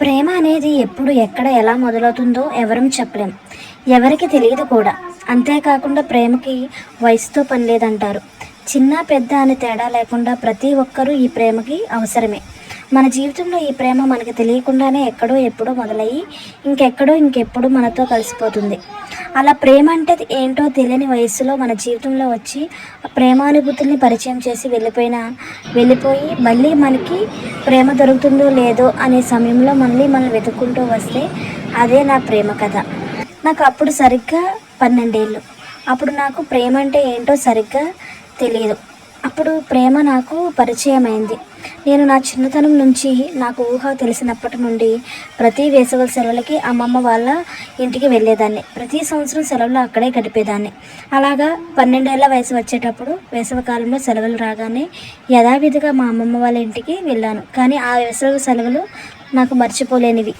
ప్రేమ అనేది ఎప్పుడు ఎక్కడ ఎలా మొదలవుతుందో ఎవరం చెప్పలేం. ఎవరికి తెలియదు కూడా. అంతేకాకుండా ప్రేమకి వయసుతో పని లేదంటారు. చిన్న పెద్ద అని తేడా లేకుండా ప్రతి ఒక్కరూ ఈ ప్రేమకి అవసరమే. మన జీవితంలో ఈ ప్రేమ మనకి తెలియకుండానే ఎక్కడో ఎప్పుడో మొదలయ్యి ఇంకెక్కడో ఇంకెప్పుడు మనతో కలిసిపోతుంది. అలా ప్రేమ అంటే ఏంటో తెలియని వయసులో మన జీవితంలో వచ్చి ప్రేమానుభూతుల్ని పరిచయం చేసి వెళ్ళిపోయిన వెళ్ళిపోయి మళ్ళీ మనకి ప్రేమ దొరుకుతుందో లేదో అనే సమయంలో మళ్ళీ మనం వెతుక్కుంటూ వస్తే అదే నా ప్రేమ కథ. నాకు అప్పుడు సరిగ్గా పన్నెండేళ్ళు. అప్పుడు నాకు ప్రేమ అంటే ఏంటో సరిగ్గా తెలియదు. అప్పుడు ప్రేమ నాకు పరిచయం అయింది నేను నా చిన్నతనం నుంచి నాకు ఊహ తెలిసినప్పటి నుండి ప్రతి వేసవి సెలవులకి అమ్మమ్మ వాళ్ళ ఇంటికి వెళ్ళేదాన్ని. ప్రతి సంవత్సరం సెలవులు అక్కడే గడిపేదాన్ని. అలాగా పన్నెండేళ్ళ వయసు వచ్చేటప్పుడు వేసవి కాలంలో సెలవులు రాగానే యథావిధిగా మా అమ్మమ్మ వాళ్ళ ఇంటికి వెళ్ళాను. కానీ ఆ వేసవి సెలవులు నాకు మర్చిపోలేనివి.